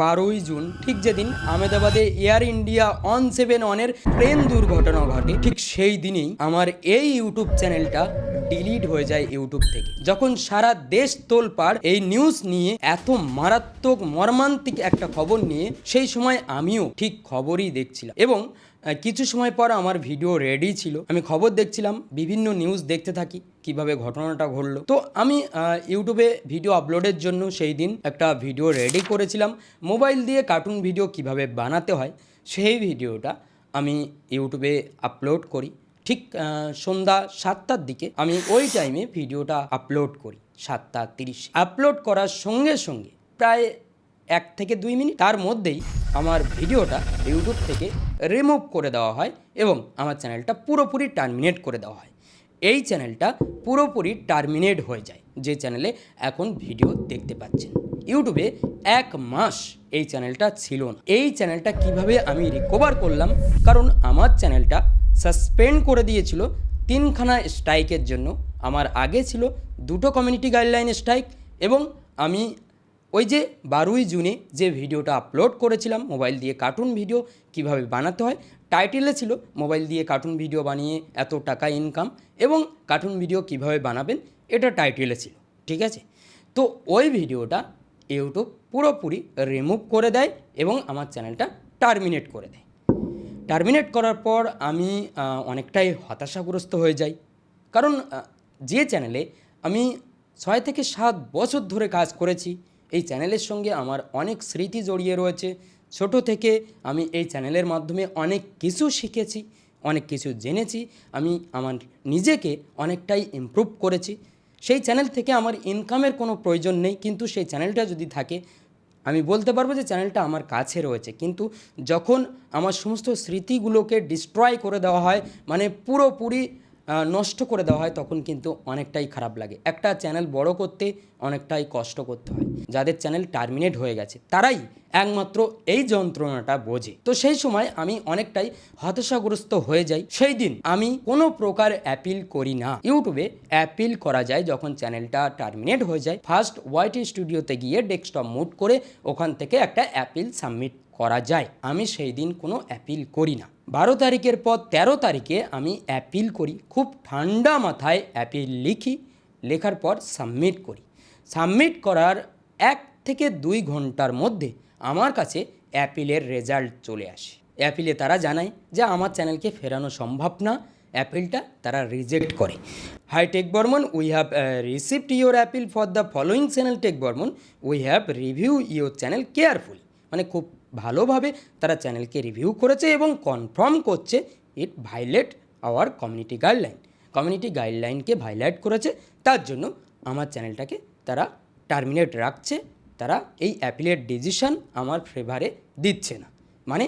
বারোই জুন, ঠিক যেদিন আহমেদাবাদে এয়ার ইন্ডিয়া অন সেভেন ওয়ানের ট্রেন দুর্ঘটনা ঘটে, ঠিক সেই দিনেই আমার এই ইউটিউব চ্যানেলটা ডিলিট হয়ে যায় ইউটিউব থেকে। যখন সারা দেশ তোলপাড় এই নিউজ নিয়ে এত মারাত্মক মর্মান্তিক একটা খবর নিয়ে, সেই সময় আমিও ঠিক খবরই দেখছিলাম এবং কিছু সময় পর আমার ভিডিও রেডি ছিল। আমি খবর দেখছিলাম, বিভিন্ন নিউজ দেখতে থাকি, কীভাবে ঘটনাটা ঘটলো। তো আমি ইউটিউবে ভিডিও আপলোডের জন্য সেই দিন একটা ভিডিও রেডি করেছিলাম। মোবাইল দিয়ে কার্টুন ভিডিও কীভাবে বানাতে হয়, সেই ভিডিওটা আমি ইউটিউবে আপলোড করি। ঠিক সন্ধ্যা সাতটার দিকে আমি ওই টাইমে ভিডিওটা আপলোড করি, সাতটা তিরিশ। আপলোড করার সঙ্গে সঙ্গে প্রায় এক থেকে দুই মিনিট। তার মধ্যেই আমার ভিডিওটা ইউটিউব থেকে রিমুভ করে দেওয়া হয় এবং আমার চ্যানেলটা পুরোপুরি টার্মিনেট করে দেওয়া হয়। এই চ্যানেলটা পুরোপুরি টার্মিনেট হয়ে যায়, যে চ্যানেলে এখন ভিডিও দেখতে পাচ্ছেন। ইউটিউবে এক মাস এই চ্যানেলটা ছিল না। এই চ্যানেলটা কীভাবে আমি রিকভার করলাম? কারণ আমার চ্যানেলটা সাসপেন্ড করে দিয়েছিল। তিনখানা স্ট্রাইকের জন্য। আমার আগে ছিল দুটো কমিউনিটি গাইডলাইন স্ট্রাইক এবং আমি ওই যে বারোই জুনে যে ভিডিওটা আপলোড করেছিলাম মোবাইল দিয়ে কার্টুন ভিডিও কীভাবে বানাতে হয় টাইটেলে ছিল মোবাইল দিয়ে কার্টুন ভিডিও বানিয়ে এত টাকা ইনকাম এবং কার্টুন ভিডিও কীভাবে বানাবেন, এটা টাইটেলে ছিল, ঠিক আছে? তো ওই ভিডিওটা ইউটিউব পুরোপুরি রিমুভ করে দেয় এবং আমার চ্যানেলটা টার্মিনেট করে দেয়। টার্মিনেট করার পর আমি অনেকটাই হতাশাগ্রস্ত হয়ে যাই। কারণ যে চ্যানেলে আমি ছয় থেকে সাত বছর ধরে কাজ করেছি এই চ্যানেলের সঙ্গে আমার অনেক স্মৃতি জড়িয়ে রয়েছে। ছোট থেকে আমি এই চ্যানেলের মাধ্যমে অনেক কিছু শিখেছি, অনেক কিছু জেনেছি, আমি আমার নিজেকে অনেকটাই ইমপ্রুভ করেছি। সেই চ্যানেল থেকে আমার ইনকামের কোনো প্রয়োজন নেই, কিন্তু সেই চ্যানেলটা যদি থাকে, আমি বলতে পারব যে চ্যানেলটা আমার কাছে রয়েছে। কিন্তু যখন আমার সমস্ত স্মৃতিগুলোকে ডিস্ট্রয় করে দেওয়া হয় মানে পুরোপুরি নষ্ট করে দেওয়া হয়, তখন কিন্তু অনেকটাই খারাপ লাগে। একটা চ্যানেল বড় করতে অনেকটাই কষ্ট করতে হয়, যাদের চ্যানেল টার্মিনেট হয়ে গেছে। তারাই একমাত্র এই যন্ত্রণাটা বোঝে। তো সেই সময় আমি অনেকটাই হতাশাগ্রস্ত হয়ে যাই। সেই দিন আমি কোনো প্রকার অ্যাপিল করি না। ইউটিউবে অ্যাপিল করা যায় যখন চ্যানেলটা টার্মিনেট হয়ে যায়। ফার্স্ট ওয়াইটি স্টুডিওতে গিয়ে ডেস্কটপ মুট করে ওখান থেকে একটা অ্যাপিল সাবমিট করা যায়। আমি সেই দিন কোনো অ্যাপিল করি না। বারো তারিখের পর তেরো তারিখে আমি অ্যাপিল করি। খুব ঠান্ডা মাথায় অ্যাপিল লিখি। লেখার পর সাবমিট করি। সাবমিট করার এক থেকে দুই ঘণ্টার মধ্যে আমার কাছে অ্যাপিলের রেজাল্ট চলে আসে। অ্যাপিলে তারা জানায় যে আমার চ্যানেলকে ফেরানো সম্ভব না। অ্যাপিলটা তারা রিজেক্ট করে। Hi tech Barman we have received your appeal for the following channel tech Barman we have review your channel careful মানে খুব ভালোভাবে তারা চ্যানেলকে রিভিউ করেছে এবং কনফার্ম করছে it violate our community guideline. Community গাইডলাইনকে violate করেছে, তার জন্য আমার চ্যানেলটাকে তারা টার্মিনেট রাখছে, তারা এই অ্যাপিলের ডিসিশন আমার ফেভারে দিচ্ছে না। মানে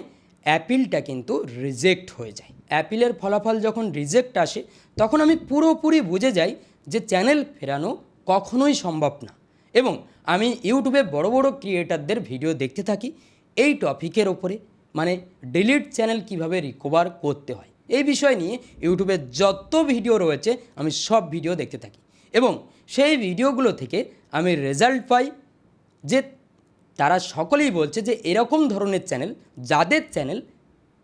অ্যাপিলটা কিন্তু রিজেক্ট হয়ে যায়। অ্যাপিলের ফলাফল যখন রিজেক্ট আসে, তখন আমি পুরোপুরি বুঝে যাই যে চ্যানেল ফেরানো কখনোই সম্ভব না। এবং আমি ইউটিউবে বড় বড় ক্রিয়েটারদের ভিডিও দেখতে থাকি এই টপিকের ওপরে মানে ডিলিট চ্যানেল কীভাবে রিকভার করতে হয়, এই বিষয় নিয়ে ইউটিউবে যত ভিডিও রয়েছে আমি সব ভিডিও দেখতে থাকি এবং সেই ভিডিওগুলো থেকে আমি রেজাল্ট পাই যে তারা সকলেই বলছে যে এরকম ধরনের চ্যানেল যাদের চ্যানেল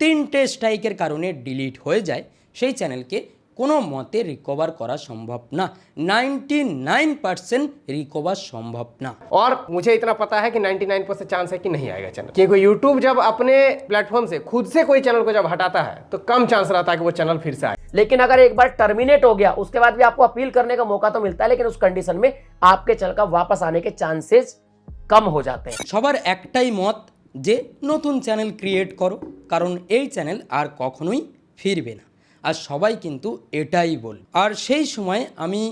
তিনটে স্ট্রাইকের কারণে ডিলিট হয়ে যায়, সেই চ্যানেলকে কোনো মতে রিকভার করা সম্ভব না নাইনটি নাইন পার্সেন্ট রিকভার সম্ভব না और मुझे इतना पता है कि 99 परसेंट चांस है कि नहीं आएगा चैनल क्योंकि यूट्यूब जब अपने प्लेटफॉर्म से खुद से कोई चैनल को जब हटाता है तो कम चांस रहता है कि वो चैनल फिर से आए लेकिन अगर एक बार टर्मिनेट हो गया उसके बाद भी आपको अपील करने का मौका तो मिलता है लेकिन उस कंडीशन में आपके चैनल का वापस आने के चांसेस कम हो जाते हैं সবার একটাই মত যে নতুন চ্যানেল ক্রিয়েট করো কারণ এই চ্যানেল আর কখনোই ফিরবে না আর সবাই কিন্তু এটাই বল। আর সেই সময় আমি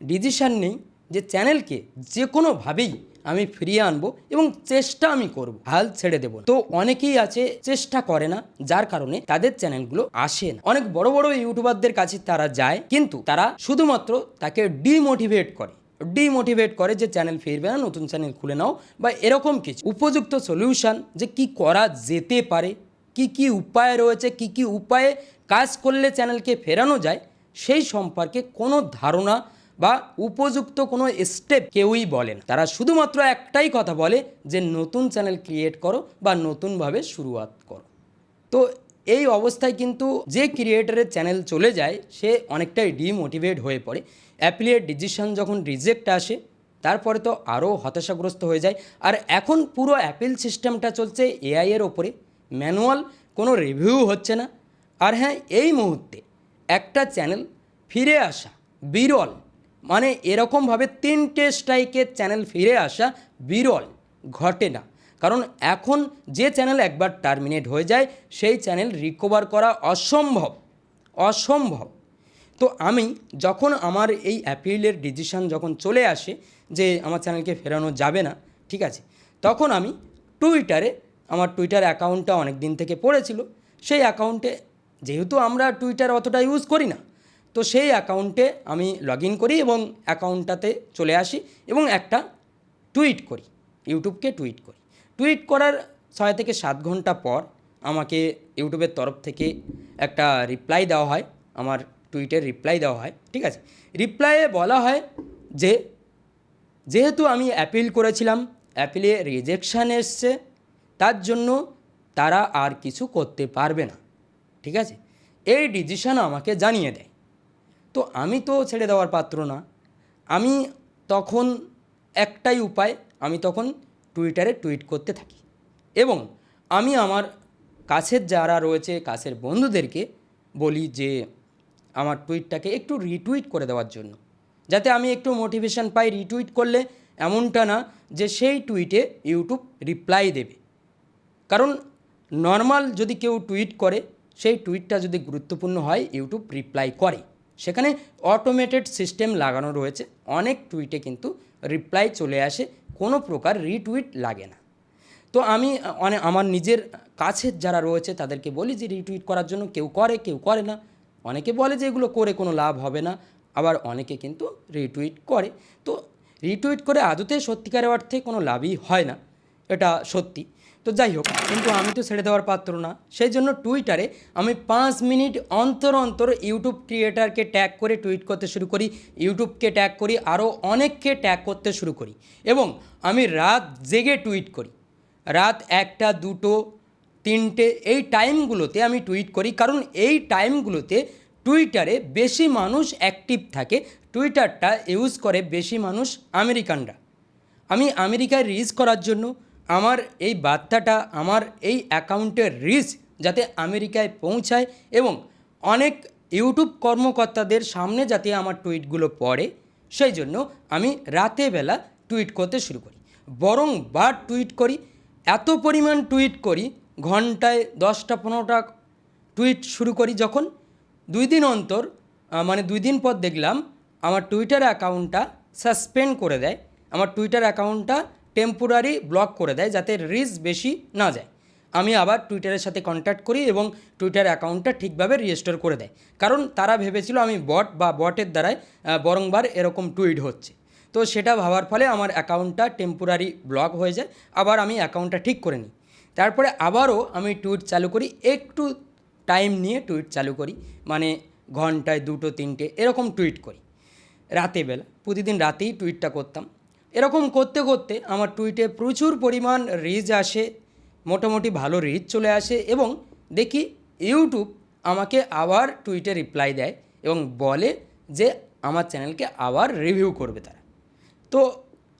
ডিসিশান নেই যে চ্যানেলকে যে কোনোভাবেই আমি ফিরিয়ে আনব এবং চেষ্টা আমি করব, হাল ছেড়ে দেবো। তো অনেকেই আছে চেষ্টা করে না, যার কারণে তাদের চ্যানেলগুলো আসে না। অনেক বড় বড় ইউটিউবারদের কাছে তারা যায়, কিন্তু তারা শুধুমাত্র তাকে ডিমোটিভেট করে। ডিমোটিভেট করে যে চ্যানেল ফিরবে না, নতুন চ্যানেল খুলে নাও বা এরকম কিছু। উপযুক্ত সলিউশন যে কি করা যেতে পারে, কি কি উপায় রয়েছে, কি কি উপায়ে কাজ করলে চ্যানেলকে ফেরানো যায়, সেই সম্পর্কে কোনো ধারণা বা উপযুক্ত কোনো স্টেপ কেউই বলে না তারা শুধুমাত্র একটাই কথা বলে যে নতুন চ্যানেল ক্রিয়েট করো বা নতুনভাবে শুরুয়াত করো। তো এই অবস্থায় কিন্তু যে ক্রিয়েটারের চ্যানেল চলে যায়, সে অনেকটাই ডিমোটিভেট হয়ে পড়ে। অ্যাপ্লিয়েট ডিসিশন যখন রিজেক্ট আসে, তারপরে তো আরও হতাশাগ্রস্ত হয়ে যায়। আর এখন পুরো অ্যাপিল সিস্টেমটা চলছে এআইয়ের ওপরে। ম্যানুয়াল কোনো রিভিউ হচ্ছে না। আর হ্যাঁ এই মুহূর্তে একটা চ্যানেল ফিরে আসা, বিরল মানে এরকমভাবে তিনটে স্ট্রাইকের চ্যানেল ফিরে আসা বিরল ঘটে না। কারণ এখন যে চ্যানেল একবার টার্মিনেট হয়ে যায়, সেই চ্যানেল রিকভার করা অসম্ভব অসম্ভব। তো আমি যখন আমার এই অ্যাপিলের ডিসিশন যখন চলে আসে যে আমার চ্যানেলকে ফেরানো যাবে না, ঠিক আছে, তখন আমি টুইটারে আমার টুইটার অ্যাকাউন্টটা অনেক দিন থেকে পড়েছিল, সেই অ্যাকাউন্টে যেহেতু আমরা টুইটার অতটা ইউজ করি না, তো সেই অ্যাকাউন্টে আমি লগ ইন করি এবং অ্যাকাউন্টটাতে চলে আসি এবং একটা টুইট করি ইউটিউবকে টুইট করি। টুইট করার ছয় থেকে সাত ঘণ্টা পর আমাকে ইউটিউবের তরফ থেকে একটা রিপ্লাই দেওয়া হয়, আমার টুইটের রিপ্লাই দেওয়া হয়, ঠিক আছে? রিপ্লাইয়ে বলা হয় যে, যেহেতু আমি অ্যাপিল করেছিলাম অ্যাপিলে রিজেকশান এসছে, তার জন্য তারা আর কিছু করতে পারবে না। ঠিক আছে? এই ডিসিশন আমাকে জানিয়ে দেয়। তো আমি তো ছেড়ে দেওয়ার পাত্র না। আমি তখন একটাই উপায়, আমি তখন টুইটারে টুইট করতে থাকি। এবং আমি আমার কাছের যারা রয়েছে, কাছের বন্ধুদেরকে বলি যে, আমার টুইটটাকে একটু রিটুইট করে দেওয়ার জন্য। যাতে আমি একটু মোটিভেশন পাই রিটুইট করলে এমনটা না যে, সেই টুইটে ইউটিউব রিপ্লাই দেবে। কারণ নর্মাল যদি কেউ টুইট করে সেই টুইটটা যদি গুরুত্বপূর্ণ হয় ইউটিউব রিপ্লাই করে। সেখানে অটোমেটেড সিস্টেম লাগানো রয়েছে। অনেক টুইটে কিন্তু রিপ্লাই চলে আসে, কোনো প্রকার রিটুইট লাগে না। তো আমি অনেক আমার নিজের কাছের যারা রয়েছে, তাদেরকে বলি যে রিটুইট করার জন্য কেউ করে কেউ করে না। অনেকে বলে যে, এগুলো করে কোনো লাভ হবে না। আবার অনেকে কিন্তু রিটুইট করে। তো রিটুইট করে আদতে সত্যিকারের অর্থে কোনো লাভই হয় না। এটা সত্যি। তো যাই হোক কিন্তু আমি তো ছেড়ে দেওয়ার পাত্র না। সেই জন্য টুইটারে আমি পাঁচ মিনিট অন্তর অন্তর ইউটিউব ক্রিয়েটারকে ট্যাগ করে টুইট করতে শুরু করি ইউটিউবকে ট্যাগ করি, আরও অনেককে ট্যাগ করতে শুরু করি এবং আমি রাত জেগে টুইট করি। রাত একটা, দুটো, তিনটে, এই টাইমগুলোতে আমি টুইট করি, কারণ এই টাইমগুলোতে টুইটারে বেশি মানুষ অ্যাক্টিভ থাকে টুইটারটা ইউজ করে বেশি মানুষ আমেরিকানরা আমি আমেরিকায় রিচ করার জন্য আমার এই বার্তাটা আমার এই অ্যাকাউন্টের রিচ যাতে আমেরিকায় পৌঁছায় এবং অনেক ইউটিউব কর্মকর্তাদের সামনে যাতে আমার টুইটগুলো পড়ে, সেই জন্য আমি রাতে বেলা টুইট করতে শুরু করি। বরং বার টুইট করি, এত পরিমাণ টুইট করি, ঘন্টায় দশটা পনেরোটা টুইট শুরু করি যখন। দুই দিন অন্তর মানে দুই দিন পর দেখলাম আমার টুইটার অ্যাকাউন্টটা সাসপেন্ড করে দেয়। আমার টুইটার অ্যাকাউন্টটা টেম্পোরারি ব্লক করে দেয় যাতে রিচ বেশি না যায়। আমি আবার টুইটারের সাথে কন্ট্যাক্ট করি এবং টুইটার অ্যাকাউন্টটা ঠিকভাবে রিস্টোর করে দেয়। কারণ তারা ভেবেছিল আমি বট বা বটের দ্বারাই বরংবার এরকম টুইট হচ্ছে। তো সেটা ভাবার ফলে আমার অ্যাকাউন্টটা টেম্পোরারি ব্লক হয়ে যায়, আবার আমি অ্যাকাউন্টটা ঠিক করে নিই। তারপরে আবারও আমি টুইট চালু করি, একটু টাইম নিয়ে টুইট চালু করি মানে ঘন্টায় দুটো, তিনটে, এরকম টুইট করি। রাতে বেলা, প্রতিদিন রাতেই টুইটটা করতাম। এরকম করতে করতে আমার টুইটে প্রচুর পরিমাণ রিচ আসে, মোটামুটি ভালো রিচ চলে আসে এবং দেখি ইউটিউব আমাকে আবার টুইটে রিপ্লাই দেয় এবং বলে যে আমার চ্যানেলকে আবার রিভিউ করবে তারা। তো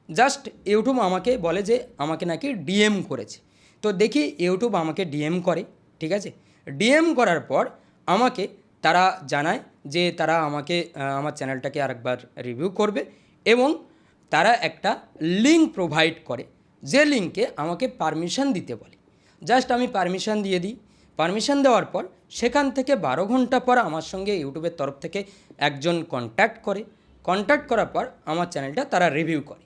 জাস্ট ইউটিউব আমাকে বলে যে আমাকে নাকি ডিএম করেছে। তো দেখি ইউটিউব আমাকে ডিএম করে, ঠিক আছে? ডিএম করার পর আমাকে তারা জানায় যে তারা আমাকে আমার চ্যানেলটাকে আরেকবার রিভিউ করবে এবং তারা একটা লিঙ্ক প্রোভাইড করে, যে লিঙ্কে আমাকে পারমিশন দিতে বলে। জাস্ট আমি পারমিশন দিয়ে দিই। পারমিশন দেওয়ার পর সেখান থেকে বারো ঘণ্টা পর আমার সঙ্গে ইউটিউবের তরফ থেকে একজন কন্ট্যাক্ট করে। কন্ট্যাক্ট করার পর আমার চ্যানেলটা তারা রিভিউ করে।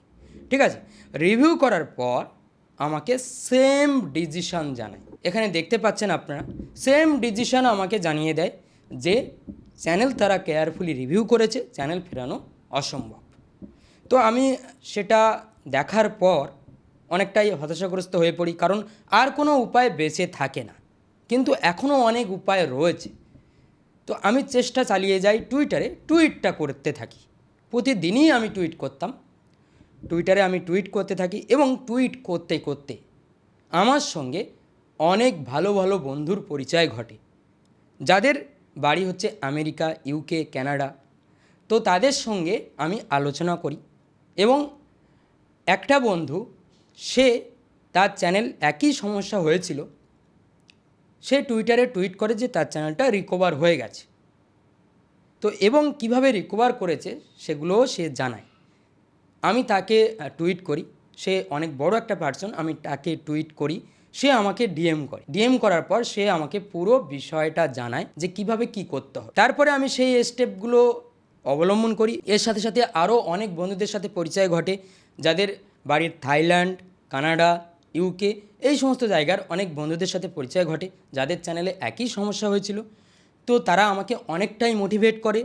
ঠিক আছে? রিভিউ করার পর আমাকে সেম ডিসিশন জানায়। এখানে দেখতে পাচ্ছেন আপনারা সেম ডিসিশন আমাকে জানিয়ে দেয় যে চ্যানেল তারা কেয়ারফুলি রিভিউ করেছে চ্যানেল ফেরানো অসম্ভব। তো আমি সেটা দেখার পর অনেকটাই হতাশাগ্রস্ত হয়ে পড়ি, কারণ আর কোনো উপায় বেঁচে থাকে না। কিন্তু এখনও অনেক উপায় রয়েছে। তো আমি চেষ্টা চালিয়ে যাই টুইটারে, টুইটটা করতে থাকি। প্রতিদিনই আমি টুইট করতাম। টুইটারে আমি টুইট করতে থাকি এবং টুইট করতে করতে আমার সঙ্গে অনেক ভালো ভালো বন্ধুর পরিচয় ঘটে। যাদের বাড়ি হচ্ছে আমেরিকা, ইউকে, কানাডা। তো তাদের সঙ্গে আমি আলোচনা করি। এবং একটা বন্ধু, সে তার চ্যানেল একই সমস্যা হয়েছিল। সে টুইটারে টুইট করে যে তার চ্যানেলটা রিকভার হয়ে গেছে। তো এবং কীভাবে রিকভার করেছে সেগুলোও সে জানায়। আমি তাকে টুইট করি। সে অনেক বড় একটা পার্সন আমি তাকে টুইট করি। সে আমাকে ডিএম করে। ডিএম করার পর সে আমাকে পুরো বিষয়টা জানায় যে কীভাবে কি করতে হবে তারপরে আমি সেই স্টেপগুলো অবলম্বন করি এর সাথে সাথে আরও অনেক বন্ধুদের সাথে পরিচয় ঘটে, যাদের বাড়ির থাইল্যান্ড, কানাডা, ইউকে এই সমস্ত জায়গার অনেক বন্ধুদের সাথে পরিচয় ঘটে, যাদের চ্যানেলে একই সমস্যা হয়েছিল তো তারা আমাকে অনেকটাই মোটিভেট করে,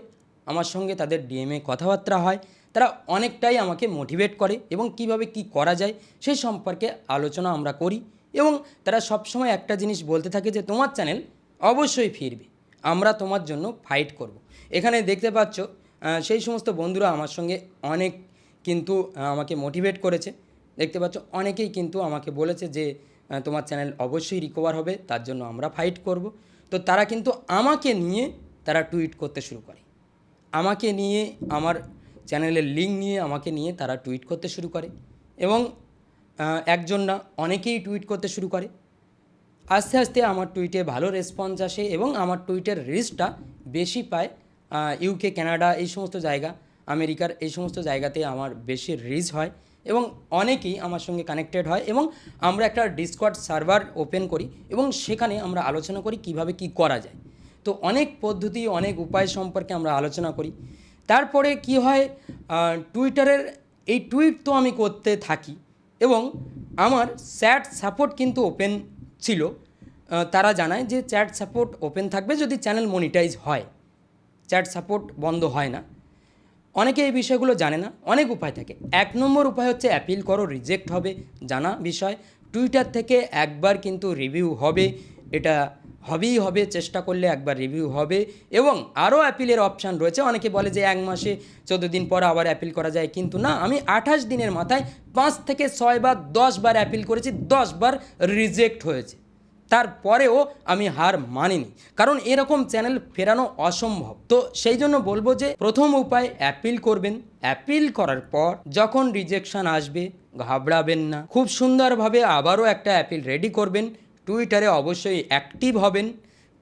আমার সঙ্গে তাদের ডিএমএ কথাবার্তা হয়, তারা অনেকটাই আমাকে মোটিভেট করে এবং কীভাবে কি করা যায় সেই সম্পর্কে আলোচনা আমরা করি এবং তারা সবসময় একটা জিনিস বলতে থাকে যে, তোমার চ্যানেল অবশ্যই ফিরবে, আমরা তোমার জন্য ফাইট করব। এখানে দেখতে পাচ্ছ সেই সমস্ত বন্ধুরা আমার সঙ্গে অনেক কিন্তু আমাকে মোটিভেট করেছে। দেখতে পাচ্ছ, অনেকেই কিন্তু আমাকে বলেছে যে তোমার চ্যানেল অবশ্যই রিকভার হবে, তার জন্য আমরা ফাইট করব। তো তারা কিন্তু আমাকে নিয়ে তারা টুইট করতে শুরু করে। আমাকে নিয়ে, আমার চ্যানেলের লিঙ্ক নিয়ে আমাকে নিয়ে তারা টুইট করতে শুরু করে। এবং একজন না, অনেকেই টুইট করতে শুরু করে। আস্তে আস্তে আমার টুইটে ভালো রেসপন্স আসে এবং আমার টুইটের রিচটা বেশি পায়। ইউকে কানাডা এই সমস্ত জায়গা, আমেরিকার এই সমস্ত জায়গাতে আমার বেশি রিচ হয় এবং অনেকেই আমার সঙ্গে কানেক্টেড হয় এবং আমরা একটা ডিসকর্ড সার্ভার ওপেন করি এবং সেখানে আমরা আলোচনা করি কীভাবে কি করা যায়। তো অনেক পদ্ধতি, অনেক উপায় সম্পর্কে আমরা আলোচনা করি। তারপরে কি হয় টুইটারের এই টুইট তো আমি করতে থাকি এবং আমার স্যাট সাপোর্ট কিন্তু ওপেন ছিল। তারা জানায় যে চ্যাট সাপোর্ট ওপেন থাকবে যদি চ্যানেল মনিটাইজ হয়। চ্যাট সাপোর্ট বন্ধ হয় না। অনেকে এই বিষয়গুলো জানে না। অনেক উপায় থাকে। এক নম্বর উপায় হচ্ছে অ্যাপিল করো রিজেক্ট হবে, জানা বিষয়। টুইটার থেকে একবার কিন্তু রিভিউ হবে। এটা হবেই হবে, চেষ্টা করলে একবার রিভিউ হবে। এবং আরও অ্যাপিলের অপশান রয়েছে। অনেকে বলে যে এক মাসে চোদ্দ দিন পর আবার অ্যাপিল করা যায়। কিন্তু না, আমি আঠাশ দিনের মাথায় পাঁচ থেকে ছয় বার দশ বার অ্যাপিল করেছি, দশ বার রিজেক্ট হয়েছে। তারপরেও আমি হার মানিনি। কারণ এরকম চ্যানেল ফেরানো অসম্ভব। তো সেই জন্য বলব যে প্রথম উপায় অ্যাপিল করবেন। অ্যাপিল করার পর যখন রিজেকশন আসবে, ঘাবড়াবেন না। খুব সুন্দরভাবে আবারও একটা অ্যাপিল রেডি করবেন। টুইটারে অবশ্যই অ্যাক্টিভ হবেন।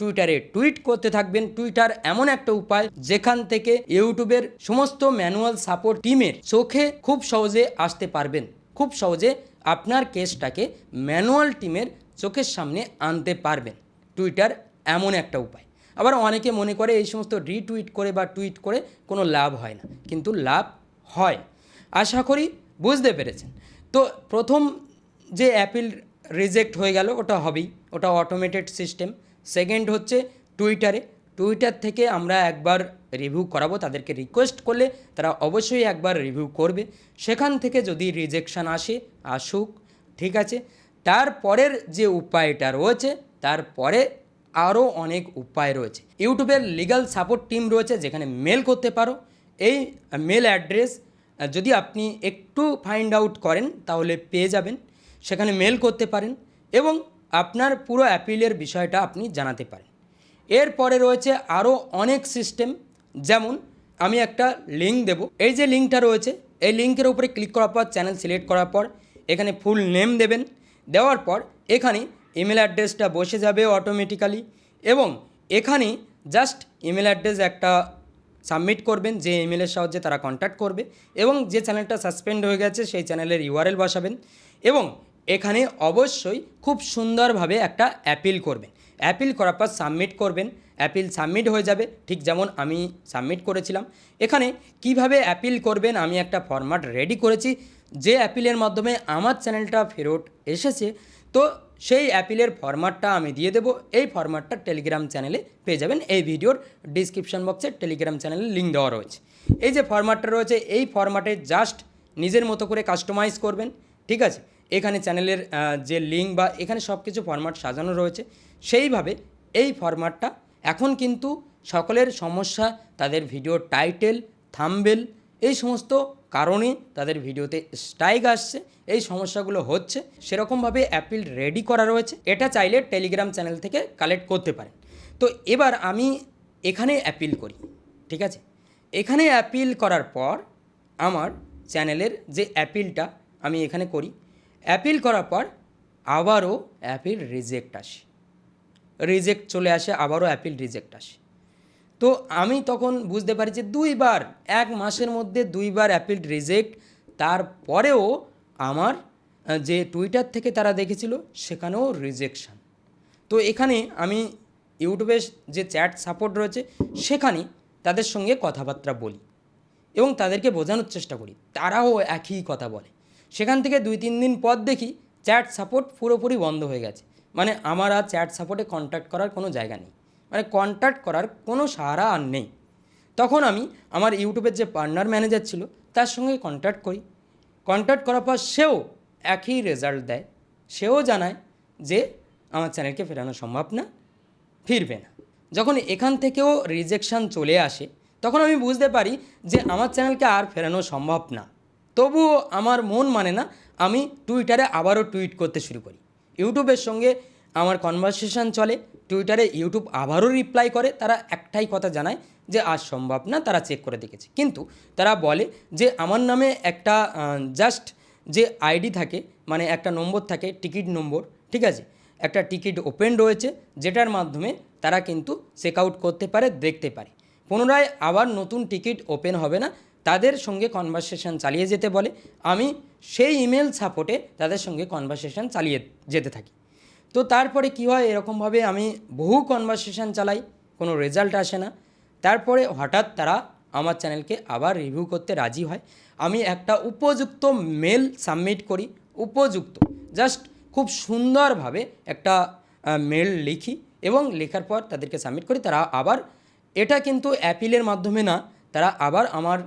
টুইটারে টুইট করতে থাকবেন। টুইটার এমন একটা উপায় যেখান থেকে ইউটিউবের সমস্ত ম্যানুয়াল সাপোর্ট টিমের চোখে খুব সহজে আসতে পারবেন। খুব সহজে আপনার কেসটাকে ম্যানুয়াল টিমের চোখের সামনে আনতে পারবেন। টুইটার এমন একটা উপায়। আবার অনেকে মনে করে এই সমস্ত রিটুইট করে বা টুইট করে কোনো লাভ হয় না। কিন্তু লাভ হয়। আশা করি বুঝতে পেরেছেন। তো প্রথম যে অ্যাপিল রিজেক্ট হয়ে গেল, ওটা হবেই। ওটা অটোমেটেড সিস্টেম সেকেন্ড হচ্ছে টুইটারে টুইটার থেকে আমরা একবার রিভিউ করাবো। তাদেরকে রিকোয়েস্ট করলে তারা অবশ্যই একবার রিভিউ করবে। সেখান থেকে যদি রিজেকশান আসে, আসুক, ঠিক আছে। তারপরের যে উপায়টা রয়েছে তারপরে আরও অনেক উপায় রয়েছে। ইউটিউবের লিগ্যাল সাপোর্ট টিম রয়েছে, যেখানে মেল করতে পারো। এই মেল অ্যাড্রেস যদি আপনি একটু ফাইন্ড আউট করেন, তাহলে পেয়ে যাবেন। সেখানে মেল করতে পারেন এবং আপনার পুরো অ্যাপিলের বিষয়টা আপনি জানাতে পারেন। এরপরে রয়েছে আরও অনেক সিস্টেম যেমন আমি একটা লিঙ্ক দেব। এই যে লিঙ্কটা রয়েছে, এই লিঙ্কের উপরে ক্লিক করার পর চ্যানেল সিলেক্ট করার পর, এখানে ফুল নেম দেবেন। দেওয়ার পর এখানে ইমেল অ্যাড্রেসটা বসে যাবে অটোমেটিক্যালি এবং এখানে জাস্ট ইমেল অ্যাড্রেস একটা সাবমিট করবেন, যে ইমেলের সাহায্যে তারা কন্ট্যাক্ট করবে এবং যে চ্যানেলটা সাসপেন্ড হয়ে গেছে সেই চ্যানেলের ইউআরএল বসাবেন এবং এখানে অবশ্যই খুব সুন্দরভাবে একটা অ্যাপিল করবেন। অ্যাপিল করার পর সাবমিট করবেন। অ্যাপিল সাবমিট হয়ে যাবে, ঠিক যেমন আমি সাবমিট করেছিলাম। এখানে কীভাবে অ্যাপিল করবেন আমি একটা ফরম্যাট রেডি করেছি। যে অ্যাপিলের মাধ্যমে আমার চ্যানেলটা ফেরত এসেছে, তো সেই অ্যাপিলের ফরম্যাটটা আমি দিয়ে দেবো। এই ফরম্যাটটা টেলিগ্রাম চ্যানেলে পেয়ে যাবেন। এই ভিডিওর ডিসক্রিপশন বক্সে টেলিগ্রাম চ্যানেলে লিঙ্ক দেওয়া রয়েছে। এই যে ফরম্যাটটা রয়েছে, এই ফরম্যাটে জাস্ট নিজের মতো করে কাস্টমাইজ করবেন, ঠিক আছে? এখানে চ্যানেলের যে লিঙ্ক বা এখানে সব কিছু ফরম্যাট সাজানো রয়েছে, সেইভাবে এই ফরম্যাটটা এখন কিন্তু সকলের সমস্যা, তাদের ভিডিও টাইটেল থাম্বেল এই সমস্ত কারণে তাদের ভিডিওতে স্ট্রাইক আসছে, এই সমস্যাগুলো হচ্ছে। সেরকমভাবে অ্যাপিল রেডি করা রয়েছে। এটা চাইলে টেলিগ্রাম চ্যানেল থেকে কালেক্ট করতে পারেন। তো এবার আমি এখানে অ্যাপিল করি, ঠিক আছে? এখানে অ্যাপিল করার পর আমার চ্যানেলের যে অ্যাপিলটা আমি এখানে করি। অ্যাপিল করার পর আবারও অ্যাপিল রিজেক্ট আসে। রিজেক্ট চলে আসে, আবারও অ্যাপিল রিজেক্ট আসে। তো আমি তখন বুঝতে পারি যে দুইবার, এক মাসের মধ্যে দুইবার অ্যাপিল রিজেক্ট তারপরেও আমার যে টুইটার থেকে তারা দেখেছিল, সেখানেও রিজেকশান তো এখানে আমি ইউটিউবে যে চ্যাট সাপোর্ট রয়েছে সেখানে তাদের সঙ্গে কথাবার্তা বলি এবং তাদেরকে বোঝানোর চেষ্টা করি। তারাও একই কথা বলে। সেখান থেকে দুই, তিন দিন পর দেখি চ্যাট সাপোর্ট পুরোপুরি বন্ধ হয়ে গেছে। মানে আমার আর চ্যাট সাপোর্টে কন্ট্যাক্ট করার কোনো জায়গা নেই। মানে কন্ট্যাক্ট করার কোনো সাহারা আর নেই। তখন আমি আমার ইউটিউবের যে পার্টনার ম্যানেজার ছিল, তার সঙ্গে কন্ট্যাক্ট করি। কন্ট্যাক্ট করার পর সেও একই রেজাল্ট দেয়। সেও জানায় যে, আমার চ্যানেলকে ফেরানো সম্ভব না, ফিরবে না। যখন এখান থেকেও রিজেকশান চলে আসে, তখন আমি বুঝতে পারি যে, আমার চ্যানেলকে আর ফেরানো সম্ভব না। তবুও আমার মন মানে না, আমি টুইটারে আবারও টুইট করতে শুরু করি। ইউটিউবের সঙ্গে আমার কনভারসেশন চলে টুইটারে ইউটিউব আবারও রিপ্লাই করে, তারা একটাই কথা জানায় যে, আজ সম্ভব না, তারা চেক করে দেখেছে। কিন্তু তারা বলে যে, আমার নামে একটা জাস্ট যে আইডি থাকে মানে একটা নম্বর থাকে টিকিট নম্বর, ঠিক আছে? একটা টিকিট ওপেন রয়েছে, যেটার মাধ্যমে তারা কিন্তু চেক আউট করতে পারে, দেখতে পারে। পুনরায় আবার নতুন টিকিট ওপেন হবে না, তাদের সঙ্গে কনভারসেশন চালিয়ে যেতে বলে। আমি সেই ইমেল সাপোর্টে তাদের সঙ্গে কনভারসেশন চালিয়ে যেতে থাকি। তো তারপরে কী হয়? এরকমভাবে আমি বহু কনভারসেশন চালাই, কোনো রেজাল্ট আসে না। তারপরে হঠাৎ তারা আমার চ্যানেলকে আবার রিভিউ করতে রাজি হয়। আমি একটা উপযুক্ত মেল সাবমিট করি, উপযুক্ত। জাস্ট খুব সুন্দরভাবে একটা মেল লিখি এবং লেখার পর তাদেরকে সাবমিট করি। তারা আবার, এটা কিন্তু অ্যাপিলের মাধ্যমে না, তারা আবার আমার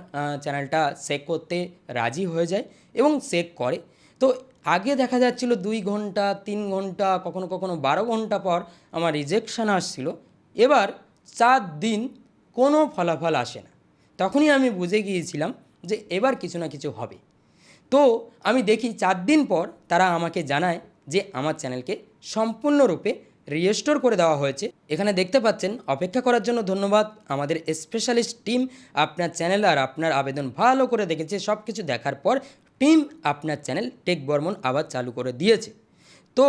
চ্যানেলটা চেক করতে রাজি হয়ে যায় এবং চেক করে। তো আগে দেখা যাচ্ছিল দুই ঘণ্টা, তিন ঘণ্টা, কখনো কখনো বারো ঘণ্টা পর আমার রিজেকশান আসছিল। এবার চার দিন কোনো ফলাফল আসে না। তখনই আমি বুঝে গিয়েছিলাম যে এবার কিছু না কিছু হবে। তো আমি দেখি চার দিন পর তারা আমাকে জানায় যে আমার চ্যানেলকে সম্পূর্ণরূপে রিস্টোর করে দেওয়া হয়েছে। এখানে দেখতে পাচ্ছেন, অপেক্ষা করার জন্য ধন্যবাদ। আমাদের স্পেশালিস্ট টিম আপনার চ্যানেল আর আপনার আবেদন ভালো করে দেখেছে সব কিছু দেখার পর টিম আপনার চ্যানেল টেক বর্মন আবার চালু করে দিয়েছে। তো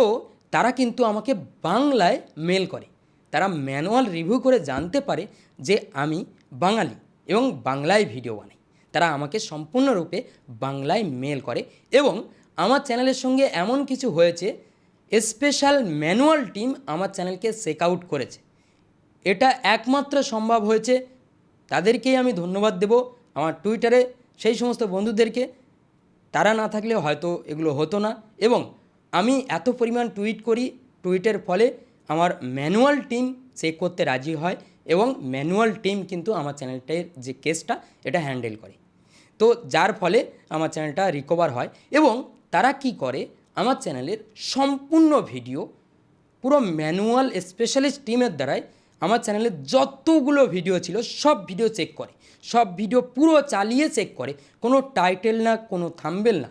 তারা কিন্তু আমাকে বাংলায় মেল করে। তারা ম্যানুয়াল রিভিউ করে জানতে পারে যে আমি বাঙালি এবং বাংলায় ভিডিও বানাই। তারা আমাকে সম্পূর্ণরূপে বাংলায় মেল করে এবং আমার চ্যানেলের সঙ্গে এমন কিছু হয়েছে স্পেশাল ম্যানুয়াল টিম আমার চ্যানেলকে চেক আউট করেছে। এটা একমাত্র সম্ভব হয়েছে, তাদেরকেই আমি ধন্যবাদ দেব। আমার টুইটারে সেই সমস্ত বন্ধুদেরকে তারা না থাকলে হয়তো এগুলো হতো না। এবং আমি এত পরিমাণ টুইট করি, টুইটের ফলে আমার ম্যানুয়াল টিম চেক করতে রাজি হয় এবং ম্যানুয়াল টিম কিন্তু আমার চ্যানেলটার যে কেসটা, এটা হ্যান্ডেল করে। তো যার ফলে আমার চ্যানেলটা রিকভার হয় এবং তারা কি করে, আমার চ্যানেলের সম্পূর্ণ ভিডিও পুরো ম্যানুয়াল স্পেশালিস্ট টিমের দ্বারাই আমার চ্যানেলে যতগুলো ভিডিও ছিল, সব ভিডিও চেক করে। সব ভিডিও পুরো চালিয়ে চেক করে। কোনো টাইটেল না, কোনো থাম্বেল না।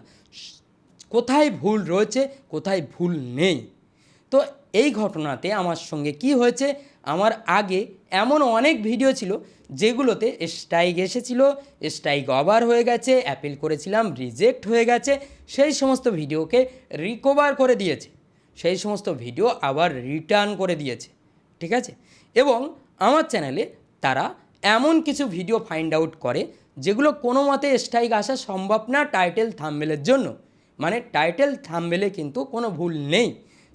কোথায় ভুল রয়েছে, কোথায় ভুল নেই। তো এই ঘটনাতে আমার সঙ্গে কি হয়েছে, আমার আগে এমন অনেক ভিডিও ছিল, যেগুলোতে স্ট্রাইক এসেছিল স্ট্রাইক ওভার হয়ে গেছে অ্যাপিল করেছিলাম রিজেক্ট হয়ে গেছে, সেই সমস্ত ভিডিওকে রিকভার করে দিয়েছে। সেই সমস্ত ভিডিও আবার রিটার্ন করে দিয়েছে। ঠিক আছে? এবং আমার চ্যানেলে তারা এমন কিছু ভিডিও ফাইন্ড আউট করে, যেগুলো কোনো মতে স্ট্রাইক আসা সম্ভব না টাইটেল থাম্বেলের জন্য। মানে টাইটেল থাম্বেলে কিন্তু কোনো ভুল নেই।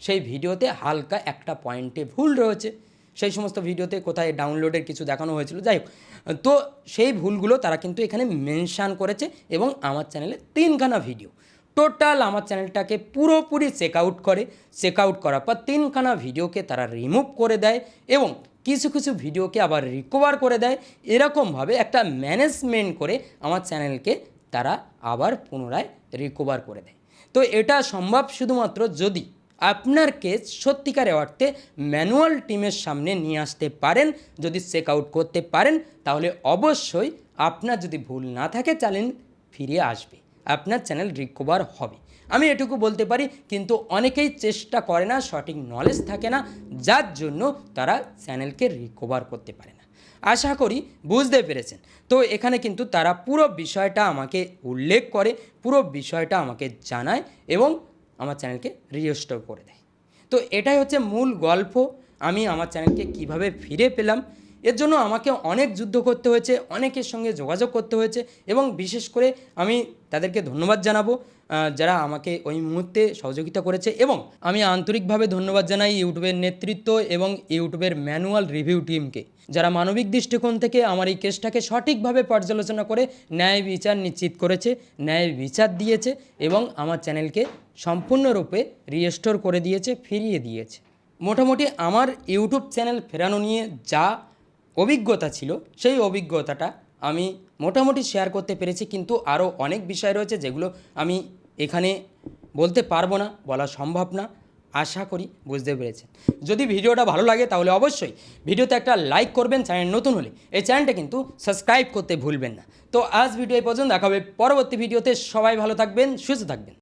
সেই ভিডিওতে হালকা একটা পয়েন্টে ভুল রয়েছে। সেই সমস্ত ভিডিওতে কোথায় ডাউনলোডের কিছু দেখানো হয়েছিল, যাই হোক। তো সেই ভুলগুলো তারা কিন্তু এখানে মেনশান করেছে এবং আমার চ্যানেলে তিনখানা ভিডিও টোটাল আমার চ্যানেলটাকে পুরোপুরি চেক আউট করে। চেক আউট করার পর তিনখানা ভিডিওকে তারা রিমুভ করে দেয় এবং কিছু কিছু ভিডিওকে আবার রিকভার করে দেয়। এরকমভাবে একটা ম্যানেজমেন্ট করে আমার চ্যানেলকে তারা আবার পুনরায় রিকভার করে দেয়। তো এটা সম্ভব শুধুমাত্র যদি আপনার কেস সত্যিকারের অর্থে ম্যানুয়াল টিমের সামনে নিয়ে আসতে পারেন, যদি চেক আউট করতে পারেন, তাহলে অবশ্যই আপনার যদি ভুল না থাকে চ্যানেল ফিরে আসবে। আপনার চ্যানেল রিকভার হবে। আমি এটুকু বলতে পারি, কিন্তু অনেকেই চেষ্টা করে না, সঠিক নলেজ থাকে না, যার জন্য তারা চ্যানেলকে রিকভার করতে পারে না। আশা করি বুঝতে পেরেছেন। তো এখানে কিন্তু তারা পুরো বিষয়টা আমাকে উল্লেখ করে, পুরো বিষয়টা আমাকে জানায় এবং আমার চ্যানেলকে রিস্টোর করে দেয়। তো এটাই হচ্ছে মূল গল্প। আমি আমার চ্যানেলকে কীভাবে ফিরে পেলাম এর জন্য আমাকে অনেক যুদ্ধ করতে হয়েছে, অনেকের সঙ্গে যোগাযোগ করতে হয়েছে এবং বিশেষ করে আমি তাদেরকে ধন্যবাদ জানাব যারা আমাকে ওই মুহূর্তে সহযোগিতা করেছে এবং আমি আন্তরিকভাবে ধন্যবাদ জানাই ইউটিউবের নেতৃত্ব এবং ইউটিউবের ম্যানুয়াল রিভিউ টিমকে, যারা মানবিক দৃষ্টিকোণ থেকে আমার এই কেসটাকে সঠিকভাবে পর্যালোচনা করে ন্যায় বিচার নিশ্চিত করেছে, ন্যায় বিচার দিয়েছে এবং আমার চ্যানেলকে সম্পূর্ণরূপে রিস্টোর করে দিয়েছে, ফিরিয়ে দিয়েছে। মোটামুটি আমার ইউটিউব চ্যানেল ফেরানো নিয়ে যা অভিজ্ঞতা ছিল, সেই অভিজ্ঞতাটা আমি মোটামুটি শেয়ার করতে পেরেছি, কিন্তু আরও অনেক বিষয় রয়েছে যেগুলো আমি এখানে বলতে পারব না, বলা সম্ভব না, আশা করি বুঝতে পেরেছেন। যদি ভিডিওটা ভালো লাগে তাহলে অবশ্যই ভিডিওতে একটা লাইক করবেন, চ্যানেল নতুন হলে এই চ্যানেলটা কিন্তু সাবস্ক্রাইব করতে ভুলবেন না। তো আজ ভিডিও এই পর্যন্ত, দেখা হবে পরবর্তী ভিডিওতে, সবাই ভালো থাকবেন, সুস্থ থাকবেন।